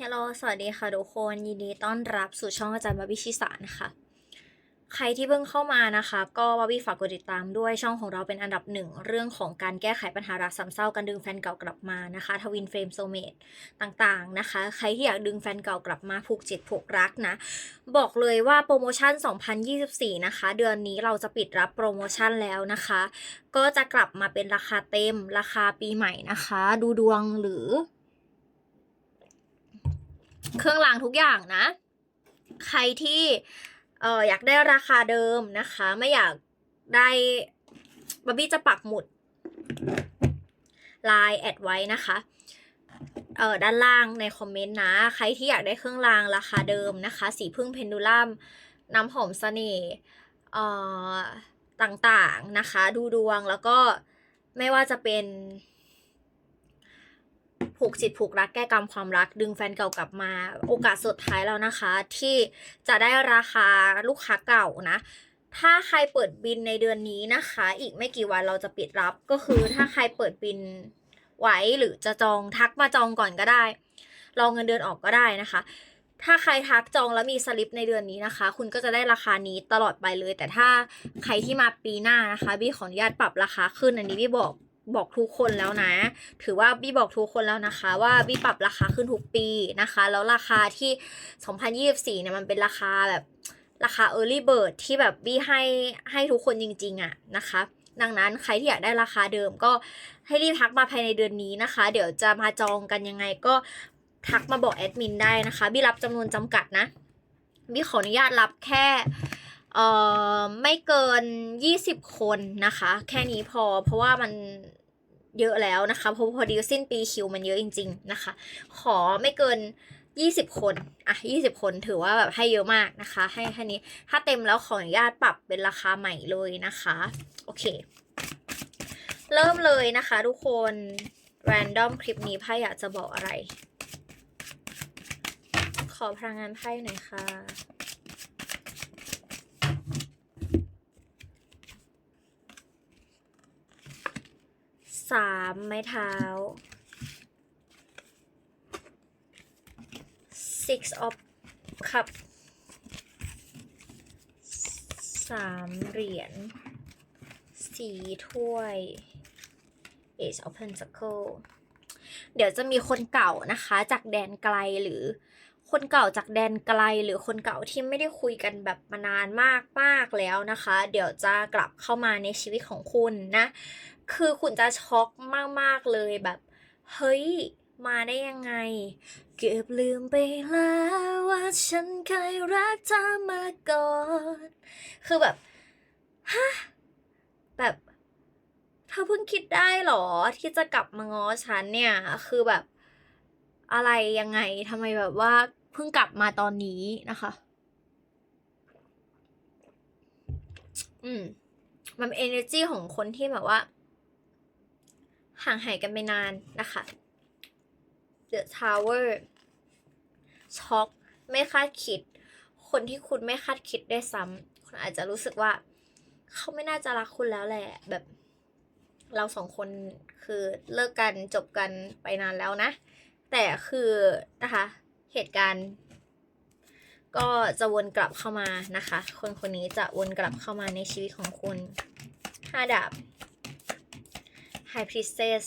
ฮลโลสวัสดีค่ะทุกคน ยินดีต้อนรับสู่ช่องอาจารย์บาบิชิสานะคะใครที่เพิ่งเข้ามานะคะ ก็บาบี้ฝากกดติดตามด้วยช่องของเราเป็นอันดับหนึ่งเรื่องของการแก้ไขปัญหารักซ้ำเศร้าการดึงแฟนเก่ากลับมานะคะ ทวินเฟรมโซเมตต่างๆนะคะ ใครที่อยากดึงแฟนเก่ากลับมาผูกจิตผูกรักนะ บอกเลยว่าโปรโมชั่น 2024 นะคะ เดือนนี้เราจะปิดรับโปรโมชั่นแล้วนะคะ ก็จะกลับมาเป็นราคาเต็มราคาปีใหม่นะคะ ดูดวงหรือ เครื่องรางทุกอย่างนะ ใครที่เอออยากได้ราคาเดิมนะคะ ไม่อยากได้บอบบี้จะปักหมุดไลน์แอดไว้นะคะเออด้านล่างในคอมเมนต์นะ ใครที่อยากได้เครื่องรางราคาเดิมนะคะ สีพึ่งเพนดูลัมน้ำหอมเสน่ห์เอ่อต่างๆนะคะ ดูดวงแล้วก็ไม่ว่าจะเป็น ผูกจิตผูกรักแก้กรรมความรัก ดึงแฟนเก่ากลับมา โอกาสสุดท้ายแล้วนะคะ ที่จะได้ราคาลูกค้าเก่านะ ถ้าใครเปิดบินในเดือนนี้นะคะ อีกไม่กี่วันเราจะปิดรับก็คือถ้าใครเปิดบินไว้หรือจะจองทักมาจองก่อนก็ได้ รองเงินเดือนออกก็ได้นะคะ ถ้าใครทักจองแล้วมีสลิปในเดือนนี้นะคะ คุณก็จะได้ราคานี้ตลอดไปเลย แต่ถ้าใครที่มาปีหน้านะคะบี้ขออนุญาตปรับราคาขึ้นอันนี้บี้บอก บอกทุกคนแล้วนะ ถือว่าบี้บอกทุกคนแล้วนะคะ ว่าบี้ปรับราคาขึ้นทุกปีนะคะ แล้วราคาที่ 2024เนี่ยมันเป็นราคาแบบราคา early bird ที่แบบบี้ให้ให้ทุกคนจริง ๆอะนะคะ ดังนั้นใครที่อยากได้ราคาเดิมก็ให้รีบทักมาภายในเดือนนี้นะคะ เดี๋ยวจะมาจองกันยังไงก็ทักมาบอกแอดมินได้นะคะ บี้รับจำนวนจำกัดนะ บี้ขออนุญาตรับแค่ เอ่อไม่เกิน 20 คนนะคะ แค่นี้พอเพราะว่ามันเยอะแล้วนะคะเพราะพอดีสิ้นปีคิวมันเยอะจริง ๆ นะคะ ขอไม่เกิน 20 คนอะ20 คนถือว่าแบบให้เยอะมากนะคะ ให้แค่นี้ถ้าเต็มแล้วขออนุญาตปรับเป็นราคาใหม่เลยนะคะโอเค เริ่มเลยนะคะทุกคน random คลิปนี้ไพ่อยากจะบอกอะไร ขอพลังงานไพ่หน่อยค่ะ สามไม้เท้า six of cup สามเหรียญสี่ถ้วย ace of pentacle เดี๋ยวจะมีคนเก่านะคะจากแดนไกลหรือคนเก่าจากแดนไกลหรือคนเก่าที่ไม่ได้คุยกันแบบมานานมากมากแล้วนะคะ เดี๋ยวจะกลับเข้ามาในชีวิตของคุณนะ คือคุณจะช็อกมากๆเลยแบบ เฮ้ย มาได้ยังไง เกือบลืมไปแล้วว่าฉันเคยรักเธอมาก่อน คือแบบ ฮะ แบบเธอเพิ่งคิดได้หรอ ที่จะกลับมาง้อฉันเนี่ย คือแบบ อะไรยังไงทำไมแบบว่าเพิ่งกลับมาตอนนี้นะคะ อืมมันเป็น energy ของคนที่แบบว่า ห่างหายกันไปนานนะคะ The Tower ช็อกไม่คาดคิด คนที่คุณไม่คาดคิดได้ซ้ำคุณอาจจะรู้สึกว่า เขาไม่น่าจะรักคุณแล้วแหละ แบบ เราสองคนคือเลิกกันจบกันไปนานแล้วนะ แต่คือนะคะ เหตุการณ์ก็จะวนกลับเข้ามานะคะ คนคนนี้จะวนกลับเข้ามาในชีวิตของคุณห้าดาบ High Priestess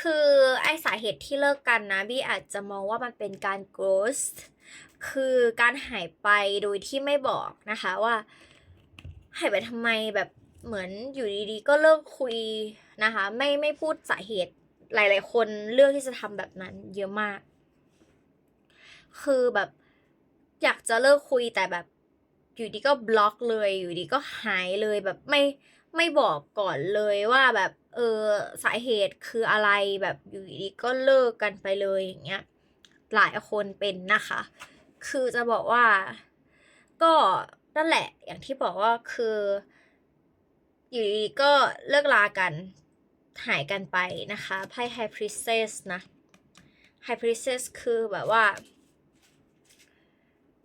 คือไอสาเหตุที่เลิกกันนะบี้อาจจะมองว่ามันเป็นการ ghost คือการหายไปโดยที่ไม่บอกนะคะว่า หายไปทำไมแบบเหมือนอยู่ดีๆ ก็เลิกคุยนะคะ ไม่ไม่พูดสาเหตุหลายๆ คนเลือกที่จะทำแบบนั้นเยอะมาก คือแบบอยากจะเลิกคุยแต่แบบอยู่ดีก็บล็อกเลยอยู่ดีก็หายเลยแบบไม่ ไม่บอกก่อนเลยว่าแบบเออสาเหตุคืออะไรแบบอยู่ดีก็เลิกกันไปเลยอย่างเงี้ยหลายคนเป็นนะคะ คือจะบอกว่า ก็นั่นแหละ อย่างที่บอกว่าคือ อยู่ดีๆก็เลิกลากันหายกันไปนะคะไพ่ High Priestess นะ High Priestess คือแบบว่า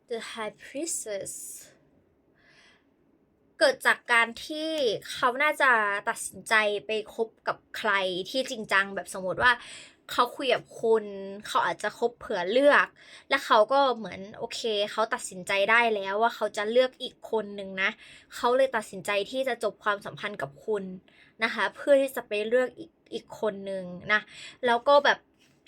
The High Priestess เกิดจากการที่เขาน่าจะตัดสินใจไปคบกับใครที่จริงจังแบบสมมติว่าเขาคุยกับคุณ เขาอาจจะคบเผื่อเลือก และเขาก็เหมือนโอเค เขาตัดสินใจได้แล้วว่าเขาจะเลือกอีกคนนึงนะ เขาเลยตัดสินใจที่จะจบความสัมพันธ์กับคุณนะคะ เพื่อที่จะไปเลือกอีกอีกคนนึงนะ แล้วก็แบบ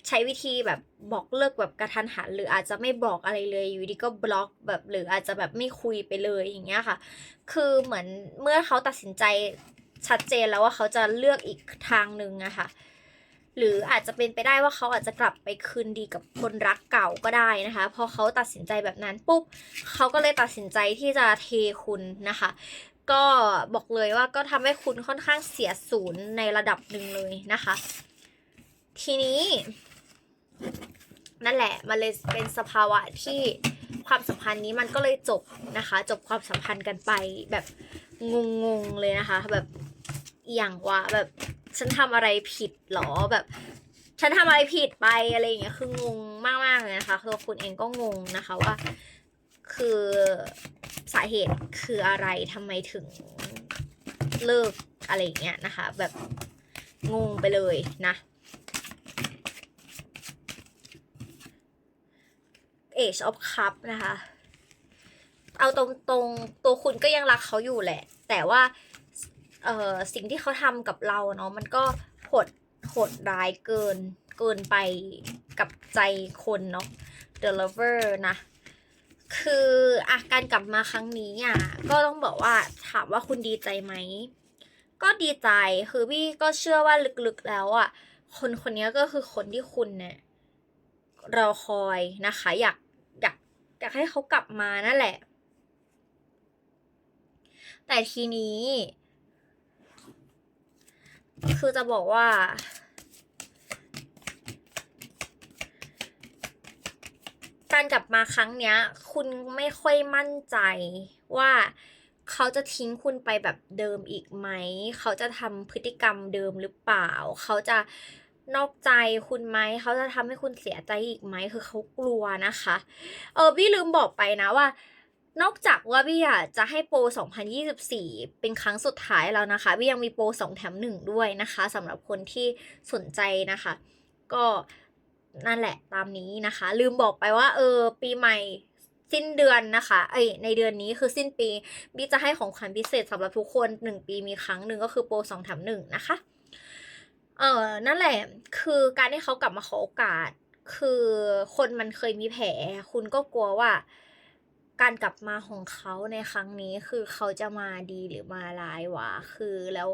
ใช้วิธีแบบบอกเลิกแบบกระทันหัน หรืออาจจะไม่บอกอะไรเลยอยู่ดีก็บล็อกแบบหรืออาจจะแบบไม่คุยไปเลยอย่างเงี้ยค่ะ คือเหมือนเมื่อเขาตัดสินใจชัดเจนแล้วว่าเขาจะเลือกอีกทางหนึ่งอะค่ะหรืออาจจะเป็นไปได้ว่าเขาอาจจะกลับไปคืนดีกับคนรักเก่าก็ได้นะคะ พอเขาตัดสินใจแบบนั้นปุ๊บเขาก็เลยตัดสินใจที่จะเทคุณนะคะ ก็บอกเลยว่าก็ทำให้คุณค่อนข้างเสียศูนย์ในระดับหนึ่งเลยนะคะ ทีนี้ นั่นแหละมันเลยเป็นสภาวะที่ความสัมพันธ์นี้มันก็เลยจบนะคะ จบความสัมพันธ์กันไปแบบงงๆเลยนะคะ แบบอย่างว่าแบบฉันทำอะไรผิดหรอแบบ ฉันทำอะไรผิดไปอะไรอย่างเงี้ยคืองงมากๆเลยนะคะคือคุณเองก็งงนะคะว่า คือสาเหตุคืออะไรทำไมถึงเลิกอะไรอย่างเงี้ยนะคะ แบบงงไปเลยนะ Age of Cup นะคะ เอาตรงๆตัวคุณก็ยังรักเขาอยู่แหละ แต่ว่าเอ่อสิ่งที่เขาทำกับเราเนาะมันก็โหดโหดร้ายเกินเกินไปกับใจคนเนาะ The Lover นะ คืออาการกลับมาครั้งนี้อะก็ต้องบอกว่าถามว่าคุณดีใจไหม ก็ดีใจคือพี่ก็เชื่อว่าลึกๆแล้วอะคนคนนี้ก็คือคนที่คุณเนี่ยรอคอยนะคะ อยาก อยากให้เขากลับมานั่นแหละ แต่ทีนี้ คือจะบอกว่า การกลับมาครั้งเนี้ย คุณไม่ค่อยมั่นใจว่าเขาจะทิ้งคุณไปแบบเดิมอีกไหม เขาจะทำพฤติกรรมเดิมหรือเปล่า เขาจะ นอกใจคุณไหมเขาจะทำให้คุณเสียใจอีกไหมคือเขากลัวนะคะ เออพี่ลืมบอกไปนะว่า นอกจากว่าพี่อยากจะให้โปร 2024 เป็นครั้งสุดท้ายแล้วนะคะพี่ยังมีโปร 2 แถม 1 ด้วยนะคะสำหรับคนที่สนใจนะคะ ก็นั่นแหละตามนี้นะคะ ลืมบอกไปว่า เออ ปีใหม่สิ้นเดือนนะคะ เอ้ย ในเดือนนี้คือสิ้นปีบี้จะให้ของขวัญพิเศษสำหรับทุกคน 1 ปีมีครั้งหนึ่งก็คือโปร 2 แถม 1 นะคะ เออนั่นแหละ คือการที่เขากลับมาขอโอกาส คือคนมันเคยมีแผล คุณก็กลัวว่า การกลับมาของเขาในครั้งนี้คือเขาจะมาดีหรือมาร้ายวะคือแล้ว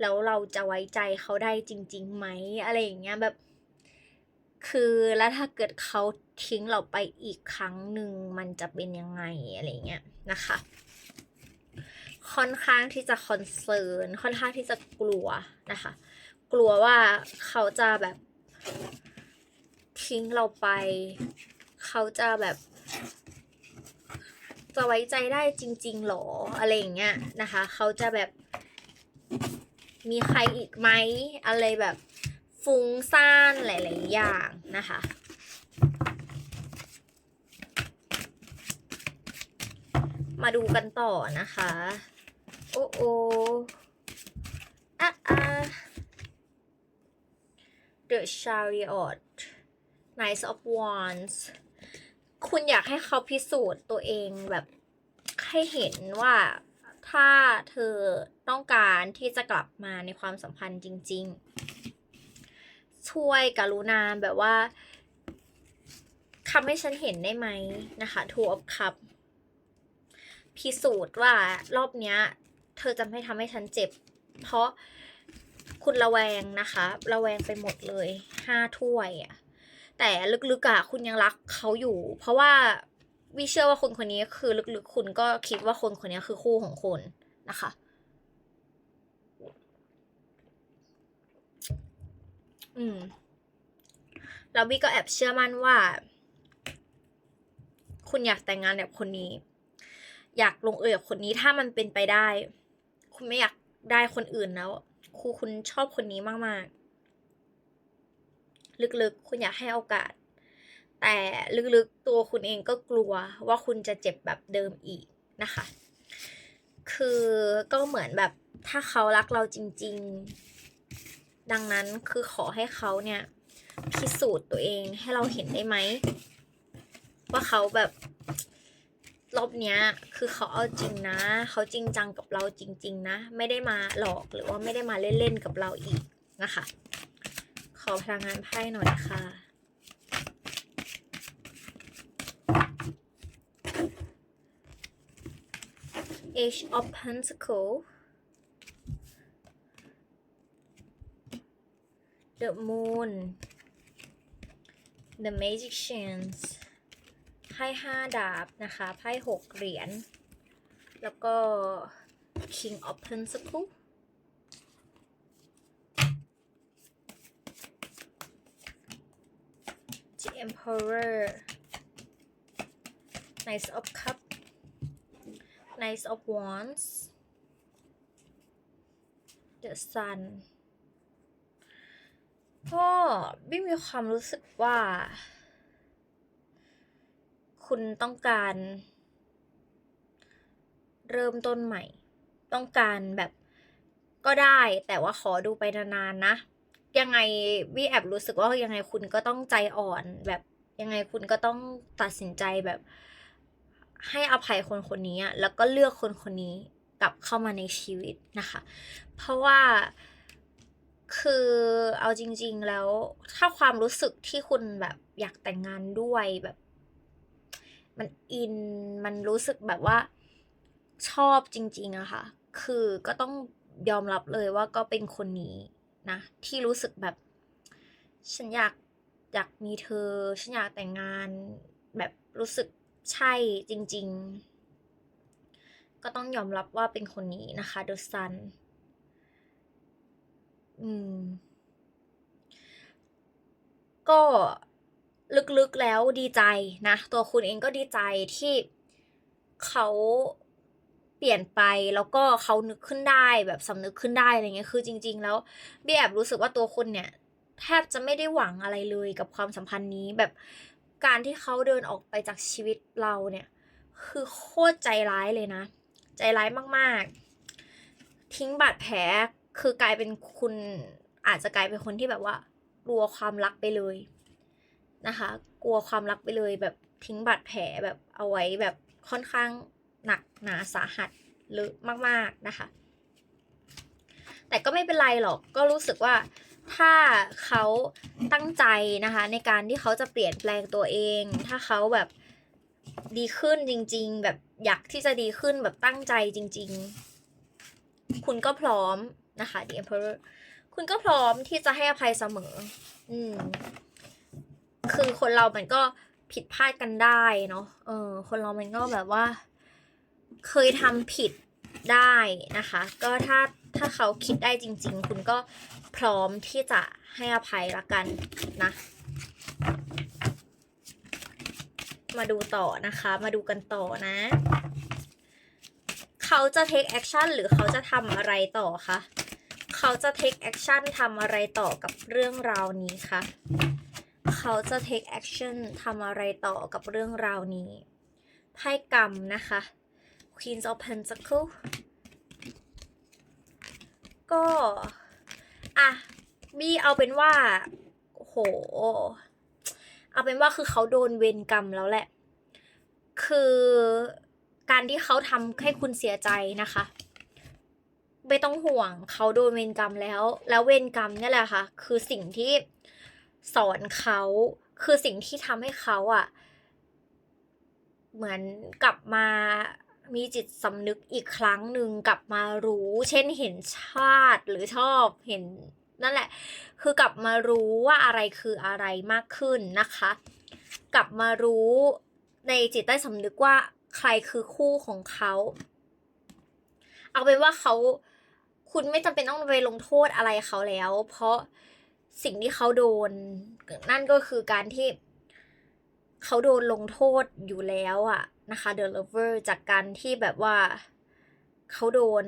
แล้วเราจะไว้ใจเขาได้จริงๆไหมอะไรอย่างเงี้ยแบบ คือแล้วถ้าเกิดเขาทิ้งเราไปอีกครั้งหนึ่งมันจะเป็นยังไงอะไรเงี้ยนะคะ ค่อนข้างที่จะคอนเซิร์นค่อนข้างที่จะกลัวนะคะ กลัวว่าเขาจะแบบทิ้งเราไป เขาจะแบบ จะไว้ใจได้จริง ๆหรออะไรอย่างเงี้ยนะคะ เขาจะแบบ มีใครอีกไหมอะไรแบบฟุ้งซ่านหลาย ๆ อย่างนะคะมาดูกันต่อนะคะ โอ้โออะอะ The Chariot Knight of Wands คุณอยากให้เขาพิสูจน์ตัวเองแบบให้เห็นว่าถ้าเธอต้องการที่จะกลับมาในความสัมพันธ์จริง ๆ ช่วยกรุณาแบบว่าทำให้ฉันเห็นได้ไหมนะคะ Two of Cup พิสูจน์ว่ารอบเนี้ย เธอจะไม่ทำให้ฉันเจ็บ เพราะ คุณระแวงนะคะ ระแวงไปหมดเลยห้าถ้วยอะแต่ลึกๆอะคุณยังรักเขาอยู่ เพราะว่าวิเชื่อว่าคนคนนี้คือลึกๆ คุณก็คิดว่าคนคนนี้คือคู่ของคุณนะคะ อืมแล้ววิก็แอบเชื่อมั่นว่า คุณอยากแต่งงานกับคนนี้ อยากลงเอยกับคนนี้ถ้ามันเป็นไปได้ คุณไม่อยากได้คนอื่นแล้ว ครูคุณชอบคนนี้มากๆ ลึกๆ คุณอยากให้โอกาส แต่ลึกๆตัวคุณเองก็กลัวว่าคุณจะเจ็บแบบเดิมอีกนะคะ คือก็เหมือนแบบถ้าเขารักเราจริง ๆ ดังนั้นคือขอให้เขาเนี่ยพิสูจน์ตัวเองให้เราเห็นได้ไหม ว่าเขาแบบ รอบเนี้ยคือเขาเอาจริงนะ เขาจริงจังกับเราจริง ๆ นะ ไม่ได้มาหลอกหรือว่าไม่ได้มาเล่นๆกับเราอีกนะคะ ขอพลังงานไพ่หน่อยค่ะ Age of Pentacle The Moon The Magicians ไพ่ห้าดาบนะคะไพ่หกเหรียญแล้วก็ King of Pentacle The Emperor Knight of Cup Knight of Wands The Sun ก็ไม่มีความรู้สึกว่า คุณต้องการ เริ่มต้นใหม่ ต้องการแบบก็ได้แต่ว่าขอดูไปนานๆนะ ยังไงวีแอบรู้สึกว่ายังไงคุณก็ต้องใจอ่อนแบบยังไงคุณก็ต้องตัดสินใจแบบ ให้อภัยคนคนนี้แล้วก็เลือกคนคนนี้กลับเข้ามาในชีวิตนะคะ เพราะว่าคือเอาจริง ๆแล้วถ้าความรู้สึกที่คุณแบบอยากแต่งงานด้วยแบบ มันอินมันรู้สึกแบบว่าชอบจริง ๆอะค่ะ คือก็ต้องยอมรับเลยว่าก็เป็นคนนี้นะ ที่รู้สึกแบบ ฉันอยากอยากมีเธอ ฉันอยากแต่งงานแบบรู้สึกใช่จริง ๆ ก็ต้องยอมรับว่าเป็นคนนี้นะคะ The Sun อืม ก็ ลึกๆแล้วดีใจนะ ตัวคุณเองก็ดีใจที่เขาเปลี่ยนไปแล้วก็เขานึกขึ้นได้แบบสำนึกขึ้นได้อะไรเงี้ยคือจริง ๆ แล้วเบียแอบรู้สึกว่าตัวคุณเนี่ยแทบจะไม่ได้หวังอะไรเลยกับความสัมพันธ์นี้แบบการที่เขาเดินออกไปจากชีวิตเราเนี่ย คือโคตรใจร้ายเลยนะ ใจร้ายมากๆ ทิ้งบาดแผลคือกลายเป็นคุณอาจจะกลายเป็นคนที่แบบว่ากลัวความรักไปเลย นะคะ กลัวความรักไปเลยแบบทิ้งบาดแผลแบบเอาไว้แบบค่อนข้างหนักหนาสาหัสลึกมาก ๆ นะคะ แต่ก็ไม่เป็นไรหรอกก็รู้สึกว่าถ้าเขาตั้งใจนะคะ ในการที่เขาจะเปลี่ยนแปลงตัวเอง ถ้าเขาแบบดีขึ้นจริง ๆ แบบอยากที่จะดีขึ้นแบบตั้งใจจริง ๆ คุณก็พร้อมนะคะ The Emperor คุณก็พร้อมที่จะให้อภัยเสมอ อืม คือคนเรามันก็ผิดพลาดกันได้เนาะ เออ คนเรามันก็แบบว่า เคยทำผิดได้นะคะ ก็ถ้าถ้าเขาคิดได้จริง ๆ คุณก็พร้อมที่จะให้อภัยละกันนะ มาดูต่อนะคะ มาดูกันต่อนะ เขาจะ take action หรือเขาจะทำอะไรต่อคะ เขาจะ take action ทำอะไรต่อกับเรื่องราวนี้คะ เขาจะ take action ทำอะไรต่อกับเรื่องราวนี้ ไพ่กรรมนะคะ Queen of Pentacles ก็ อะบี้เอาเป็นว่า โห เอาเป็นว่าคือเขาโดนเวรกรรมแล้วแหละ คือการที่เขาทำให้คุณเสียใจนะคะไม่ต้องห่วงเขาโดนเวรกรรมแล้ว แล้วเวรกรรมนี่แหละค่ะ คือสิ่งที่ สอนเขาคือสิ่งที่ทำให้เขาอะ่ะ เหมือนกลับมามีจิตสำนึกอีกครั้งหนึ่งกลับมารู้ เช่นเห็นชาติหรือชอบเห็นนั่นแหละ คือกลับมารู้ว่าอะไรคืออะไรมากขึ้นนะคะ กลับมารู้ในจิตใต้สำนึกว่าใครคือคู่ของเขา เอาเป็นว่าเขาคุณไม่จำเป็นต้องไปลงโทษอะไรเขาแล้ว เพราะ สิ่งที่เขาโดน นั่นก็คือการที่เขาโดนลงโทษอยู่แล้วอะนะคะ The Lover จากการที่แบบว่าเขาโดน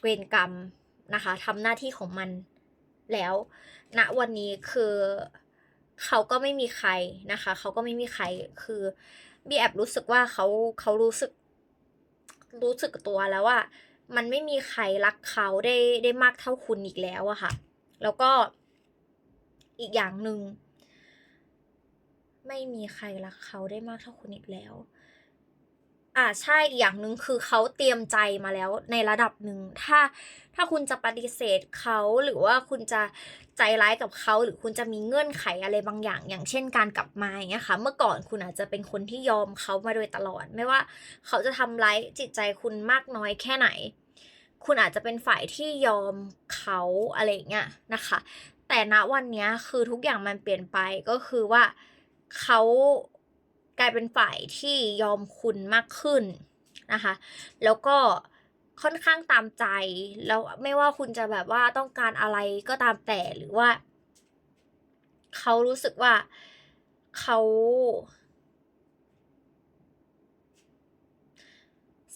เวรกรรมนะคะทำหน้าที่ของมันแล้วณนะวันนี้คือเขาก็ไม่มีใครนะคะ เขาก็ไม่มีใครคือบีแอบรู้สึกว่าเขาเขารู้สึกรู้สึกตัวแล้วว่า มันไม่มีใครรักเขาได้ได้มากเท่าคุณอีกแล้วอะค่ะ แล้วก็อีกอย่างหนึ่งไม่มีใครรักเขาได้มากเท่าคุณอีกแล้ว อ่าใช่อีกอย่างหนึ่งคือเขาเตรียมใจมาแล้วในระดับหนึ่งถ้าถ้าคุณจะปฏิเสธเขาหรือว่าคุณจะใจร้ายกับเขาหรือคุณจะมีเงื่อนไขอะไรบางอย่าง อย่างเช่นการกลับมาอย่างเงี้ยค่ะ เมื่อก่อนคุณอาจจะเป็นคนที่ยอมเขามาโดยตลอด ไม่ว่าเขาจะทำร้ายจิตใจคุณมากน้อยแค่ไหน คุณอาจจะเป็นฝ่ายที่ยอมเขาอะไรเงี้ยนะคะ แต่ณวันนี้คือทุกอย่างมันเปลี่ยนไปก็คือว่าเขา กลายเป็นฝ่ายที่ยอมคุณมากขึ้นนะคะ แล้วก็ค่อนข้างตามใจ แล้วไม่ว่าคุณจะแบบว่าต้องการอะไรก็ตามแต่หรือว่า เขารู้สึกว่าเขา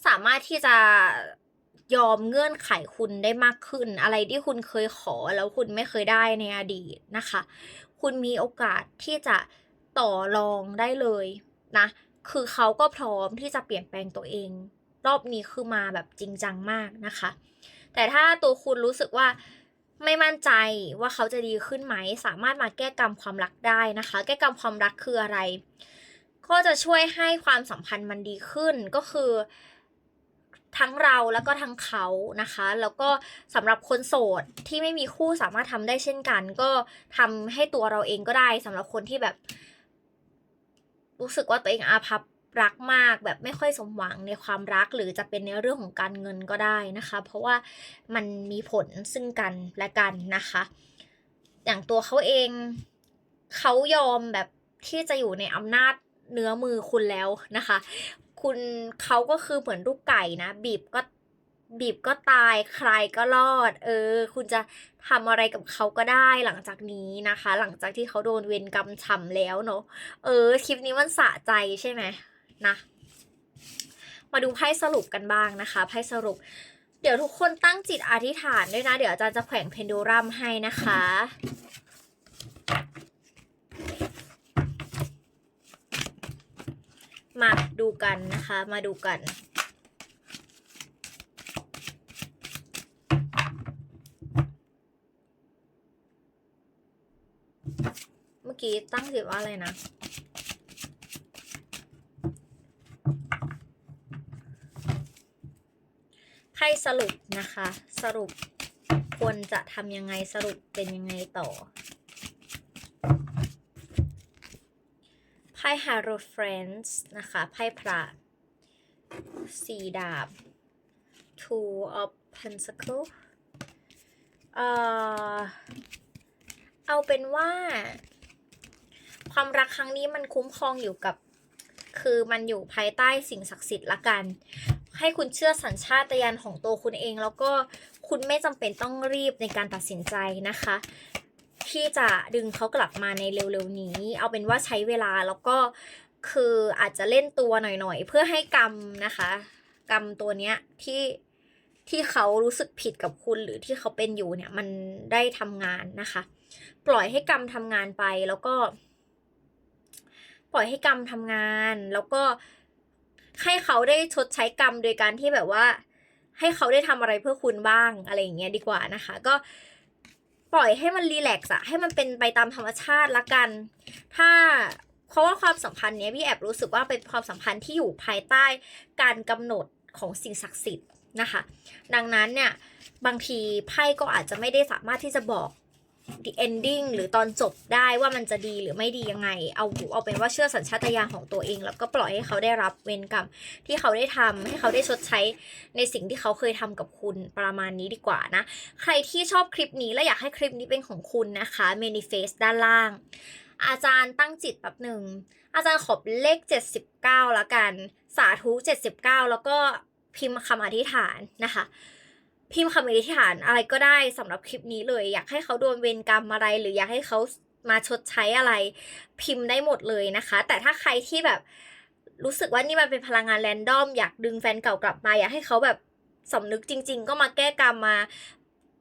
สามารถที่จะยอมเงื่อนไขคุณได้มากขึ้น อะไรที่คุณเคยขอแล้วคุณไม่เคยได้ในอดีตนะคะ คุณมีโอกาสที่จะต่อรองได้เลย นะ คือเขาก็พร้อมที่จะเปลี่ยนแปลงตัวเอง รอบนี้คือมาแบบจริงจังมากนะคะ แต่ถ้าตัวคุณรู้สึกว่าไม่มั่นใจว่าเขาจะดีขึ้นไหม สามารถมาแก้กรรมความรักได้นะคะ แก้กรรมความรักคืออะไร ก็จะช่วยให้ความสัมพันธ์มันดีขึ้นก็คือ ทั้งเราแล้วก็ทั้งเขานะคะ แล้วก็สำหรับคนโสดที่ไม่มีคู่สามารถทำได้เช่นกัน ก็ทำให้ตัวเราเองก็ได้สำหรับคนที่แบบ รู้สึกว่าตัวเองอาภัพรักมากแบบไม่ค่อยสมหวังในความรักหรือจะเป็นในเรื่องของการเงินก็ได้นะคะ เพราะว่ามันมีผลซึ่งกันและกันนะคะ อย่างตัวเขาเองเขายอมแบบที่จะอยู่ในอำนาจเนื้อมือคุณแล้วนะคะ คุณเขาก็คือเหมือนลูกไก่นะบีบก็ บีบก็ตายใครก็รอด เออ คุณจะทำอะไรกับเขาก็ได้หลังจากนี้นะคะ หลังจากที่เขาโดนเวรกรรมฉ่ำแล้วเนาะเออ คลิปนี้มันสะใจใช่ไหมนะมาดูไพ่สรุปกันบ้างนะคะไพ่สรุป เดี๋ยวทุกคนตั้งจิตอธิษฐานด้วยนะ เดี๋ยวอาจารย์จะแขวนเพนดูรัมให้นะคะมาดูกันนะคะ มาดูกัน เมื่อกี้ตั้งจิตว่าอะไรนะให้สรุปนะคะ สรุปควรจะทำยังไงสรุปเป็นยังไงต่อไพ่ Hero Friends นะคะไพ่พระสี่ดาบ Two of Pentacles เอ่อ เอาเป็นว่า ความรักครั้งนี้มันคุ้มครองอยู่กับ คือมันอยู่ภายใต้สิ่งศักดิ์สิทธิ์ละกัน ให้คุณเชื่อสัญชาตญาณของตัวคุณเอง แล้วก็คุณไม่จำเป็นต้องรีบในการตัดสินใจนะคะ ที่จะดึงเขากลับมาในเร็วๆนี้ เอาเป็นว่าใช้เวลาแล้วก็คืออาจจะเล่นตัวหน่อยๆ เพื่อให้กรรมนะคะ กรรมตัวเนี้ยที่ที่เขารู้สึกผิดกับคุณหรือที่เขาเป็นอยู่เนี่ยมันได้ทำงานนะคะ ปล่อยให้กรรมทำงานไปแล้วก็ ปล่อยให้กรรมทำงาน แล้วก็ให้เขาได้ชดใช้กรรมโดยการที่แบบว่า ให้เขาได้ทำอะไรเพื่อคุณบ้างอะไรอย่างเงี้ยดีกว่านะคะ ก็ปล่อยให้มันรีแลกซ์อะให้มันเป็นไปตามธรรมชาติละกัน ถ้าเพราะว่าความสัมพันธ์เนี้ยพี่แอบรู้สึกว่าเป็นความสัมพันธ์ที่อยู่ภายใต้การกำหนดของสิ่งศักดิ์สิทธิ์นะคะ ดังนั้นเนี่ยบางทีไพ่ก็อาจจะไม่ได้สามารถที่จะบอก ending หรือตอนจบได้ว่ามันจะดีหรือไม่ดียังไง เอาเอาเป็นว่าเชื่อสัญชาตญาณของตัวเอง แล้วก็ปล่อยให้เขาได้รับเวรกรรมที่เขาได้ทำให้เขาได้ชดใช้ในสิ่งที่เขาเคยทำกับคุณประมาณนี้ดีกว่านะ ใครที่ชอบคลิปนี้และอยากให้คลิปนี้เป็นของคุณนะคะ manifest ด้านล่าง อาจารย์ตั้งจิตแบบหนึ่งอาจารย์ขอเป็นเลข 79ละกัน สาธุ 79 แล้วก็พิมพ์คำอธิษฐานนะคะ พิมพ์คำอธิษฐานอะไรก็ได้สำหรับคลิปนี้เลย อยากให้เขาโดนเวรกรรมอะไร หรืออยากให้เขามาชดใช้อะไร พิมพ์ได้หมดเลยนะคะ แต่ถ้าใครที่แบบรู้สึกว่านี่มันเป็นพลังงานแรนดอม อยากดึงแฟนเก่ากลับมา อยากให้เขาแบบสำนึกจริง ๆ ก็มาแก้กรรมมา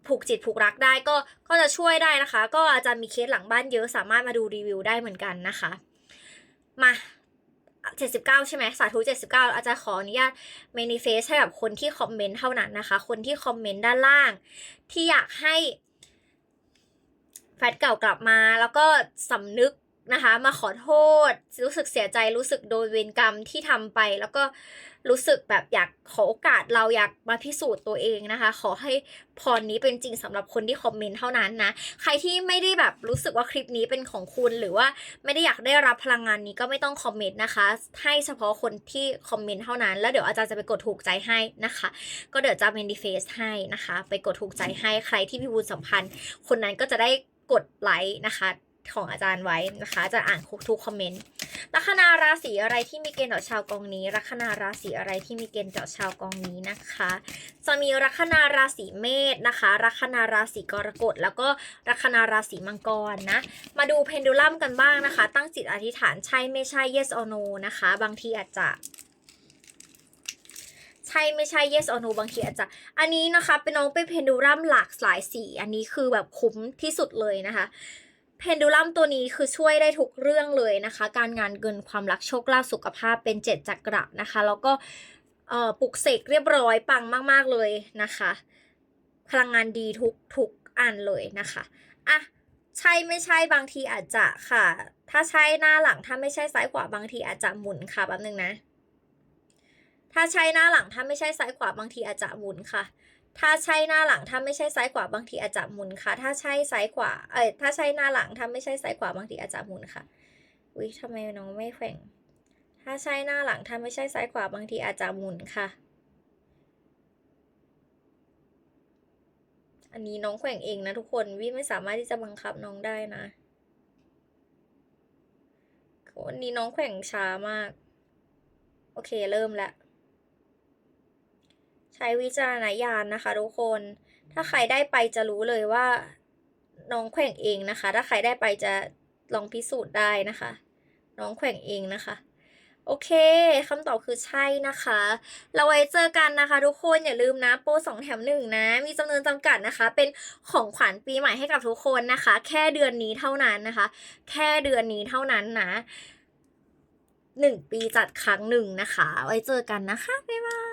ผูกจิตผูกรักได้ก็ก็จะช่วยได้นะคะ ก็อาจารย์มีเคสหลังบ้านเยอะสามารถมาดูรีวิวได้เหมือนกันนะคะ มา 79 ใช่ไหมสาธุ 79 อาจารย์ขออนุญาต manifest ให้กับคนที่คอมเมนต์เท่านั้นนะคะ คนที่คอมเมนต์ด้านล่าง ที่อยากให้แฟนเก่ากลับมาแล้วก็สำนึก นะคะ มาขอโทษ รู้สึกเสียใจรู้สึกโดยเวรกรรมที่ทำไป แล้วก็รู้สึกแบบอยากขอโอกาสเราอยากมาพิสูจน์ตัวเองนะคะ ขอให้พรนี้เป็นจริงสำหรับคนที่คอมเมนต์เท่านั้นนะ ใครที่ไม่ได้แบบรู้สึกว่าคลิปนี้เป็นของคุณหรือว่าไม่ได้อยากได้รับพลังงานนี้ก็ไม่ต้องคอมเมนต์นะคะ ให้เฉพาะคนที่คอมเมนต์เท่านั้น แล้วเดี๋ยวอาจารย์จะไปกดถูกใจให้นะคะ ก็เดี๋ยวจะเมนดิเฟสให้นะคะ ไปกดถูกใจให้ใครที่มีบุญสัมพันธ์ คนนั้นก็จะได้กดไลค์นะคะ ของอาจารย์ไว้นะคะจะอ่านทุกคอมเมนต์ลัคนาราศีอะไรที่มีเกณฑ์ต่อชาวกองนี้ลัคนาราศีอะไรที่มีเกณฑ์ต่อชาวกองนี้นะคะ จะมีลัคนาราศีเมษนะคะลัคนาราศีกรกฎแล้วก็ลัคนาราศีมังกรนะมาดูเพนดูลัมกันบ้างนะคะ ตั้งจิตอธิษฐานใช่ไม่ใช่ yes or no นะคะ บางทีอาจจะใช่ไม่ใช่ yes or no บางทีอาจจะ อันนี้นะคะเป็นน้องเป็นเพนดูลัมหลากหลายสี อันนี้คือแบบคุ้มที่สุดเลยนะคะ เพนดูลัมตัวนี้คือช่วยได้ทุกเรื่องเลยนะคะ การงานเงินความรักโชคลาภสุขภาพเป็นเจ็ดจักระนะคะ แล้วก็ปลุกเสกเรียบร้อยปังมาก ๆ เลยนะคะ พลังงานดีทุกทุกอันเลยนะคะอะใช่ไม่ใช่บางทีอาจจะค่ะ ถ้าใช่หน้าหลังถ้าไม่ใช่ซ้ายขวาบางทีอาจจะหมุนค่ะแป๊บนึงนะ ถ้าใช่หน้าหลังถ้าไม่ใช่ซ้ายขวาบางทีอาจจะหมุนค่ะ ถ้าใช่หน้าหลังถ้าไม่ใช่ซ้ายขวาบางทีอาจจะหมุนค่ะ ถ้าใช่ซ้ายขวาเอ้ยถ้าใช่หน้าหลังถ้าไม่ใช่ซ้ายขวาบางทีอาจจะหมุนค่ะอุ้ยทำไมน้องไม่แข่ง ถ้าใช่หน้าหลังถ้าไม่ใช่ซ้ายขวาบางทีอาจจะหมุนค่ะ อันนี้น้องแข่งเองนะทุกคนวิไม่สามารถที่จะบังคับน้องได้นะวันนี้น้องแข่งช้ามาก โอเคเริ่มแล้ว ใช้วิจารณญาณนะคะทุกคน ถ้าใครได้ไปจะรู้เลยว่าน้องแขว่งเองนะคะ ถ้าใครได้ไปจะลองพิสูจน์ได้นะคะ น้องแขว่งเองนะคะโอเคคำตอบคือใช่นะคะ เราไว้เจอกันนะคะทุกคนอย่าลืมนะโปรสองแถมหนึ่งนะ มีจำนวนจำกัดนะคะ เป็นของขวัญปีใหม่ให้กับทุกคนนะคะ แค่เดือนนี้เท่านั้นนะคะ แค่เดือนนี้เท่านั้นนะหนึ่งปีจัดครั้งหนึ่งนะคะ ไว้เจอกันนะคะ บ๊ายบาย